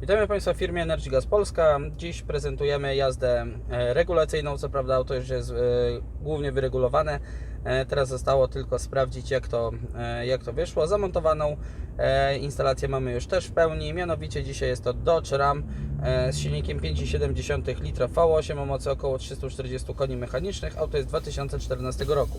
Witamy Państwa w firmie Energy Gas Polska. Dziś prezentujemy jazdę e, regulacyjną. Co prawda auto już jest e, głównie wyregulowane. E, Teraz zostało tylko sprawdzić jak to, jak to wyszło. Zamontowaną instalację mamy już też w pełni. Mianowicie dzisiaj jest to Dodge Ram z silnikiem 5,7 litra V8 o mocy około 340 koni mechanicznych. Auto jest z 2014 roku.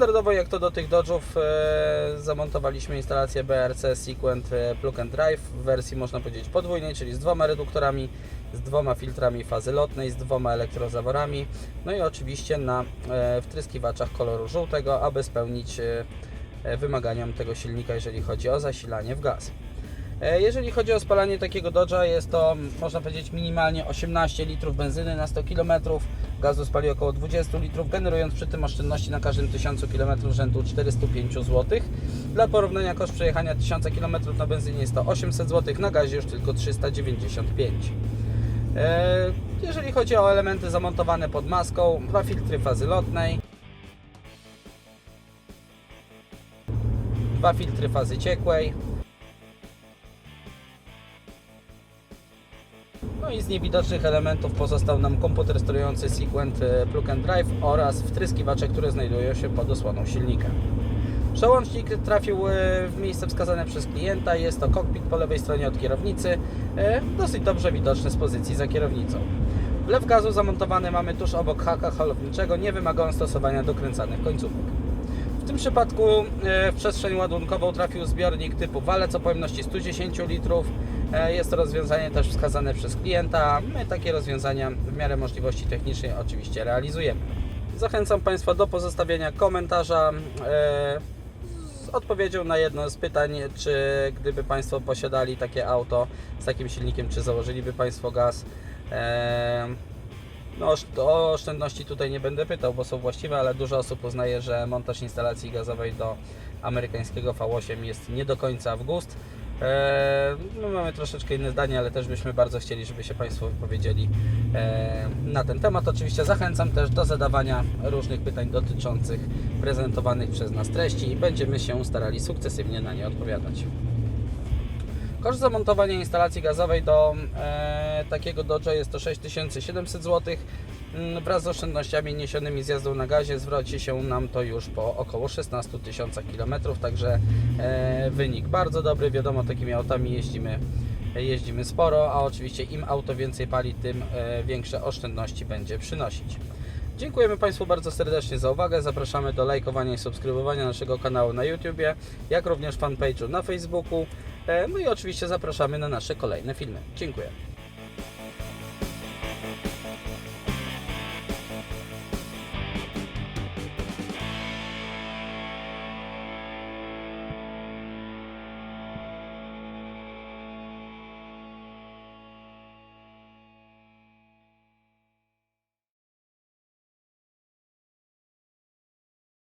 Standardowo jak to do tych Dodge'ów e, zamontowaliśmy instalację BRC Sequent e, Plug and Drive w wersji można powiedzieć podwójnej, czyli z dwoma reduktorami, z dwoma filtrami fazy lotnej, z dwoma elektrozaworami, no i oczywiście na e, wtryskiwaczach koloru żółtego, aby spełnić e, e, wymaganiom tego silnika, jeżeli chodzi o zasilanie w gaz. E, Jeżeli chodzi o spalanie takiego Dodge'a, jest to można powiedzieć minimalnie 18 litrów benzyny na 100 km. Gazu spali około 20 litrów, generując przy tym oszczędności na każdym 1000 km rzędu 405 zł. Dla porównania koszt przejechania 1000 km na benzynie jest to 800 zł, na gazie już tylko 395. E, Jeżeli chodzi o elementy zamontowane pod maską, dwa filtry fazy lotnej, dwa filtry fazy ciekłej, No i z niewidocznych elementów pozostał nam komputer sterujący Sequent e, Plug and Drive oraz wtryskiwacze, które znajdują się pod osłoną silnika. Przełącznik trafił e, w miejsce wskazane przez klienta. Jest to kokpit po lewej stronie od kierownicy, e, dosyć dobrze widoczny z pozycji za kierownicą. Wlew gazu zamontowany mamy tuż obok haka holowniczego, nie wymaga on stosowania dokręcanych końcówek. Tym przypadku e, w przestrzeń ładunkową trafił zbiornik typu walec o pojemności 110 litrów. E, Jest to rozwiązanie też wskazane przez klienta. My takie rozwiązania w miarę możliwości technicznej oczywiście realizujemy. Zachęcam Państwa do pozostawienia komentarza e, z odpowiedzią na jedno z pytań, czy gdyby Państwo posiadali takie auto z takim silnikiem, czy założyliby Państwo gaz. No, o oszczędności tutaj nie będę pytał, bo są właściwe, ale dużo osób uznaje, że montaż instalacji gazowej do amerykańskiego V8 jest nie do końca w gust. Eee, My mamy troszeczkę inne zdanie, ale też byśmy bardzo chcieli, żeby się Państwo wypowiedzieli eee, na ten temat. Oczywiście zachęcam też do zadawania różnych pytań dotyczących prezentowanych przez nas treści i będziemy się starali sukcesywnie na nie odpowiadać. Koszt zamontowania instalacji gazowej do e, takiego Dodge'a jest to 6700 zł. Mm, Wraz z oszczędnościami niesionymi z na gazie zwróci się nam to już po około 16 tysiącach km, także e, wynik bardzo dobry. Wiadomo, takimi autami jeździmy, jeździmy sporo, a oczywiście im auto więcej pali, tym e, większe oszczędności będzie przynosić. Dziękujemy Państwu bardzo serdecznie za uwagę. Zapraszamy do lajkowania i subskrybowania naszego kanału na YouTubie, jak również fanpage'u na Facebooku. E, No i oczywiście zapraszamy na nasze kolejne filmy. Dziękuję.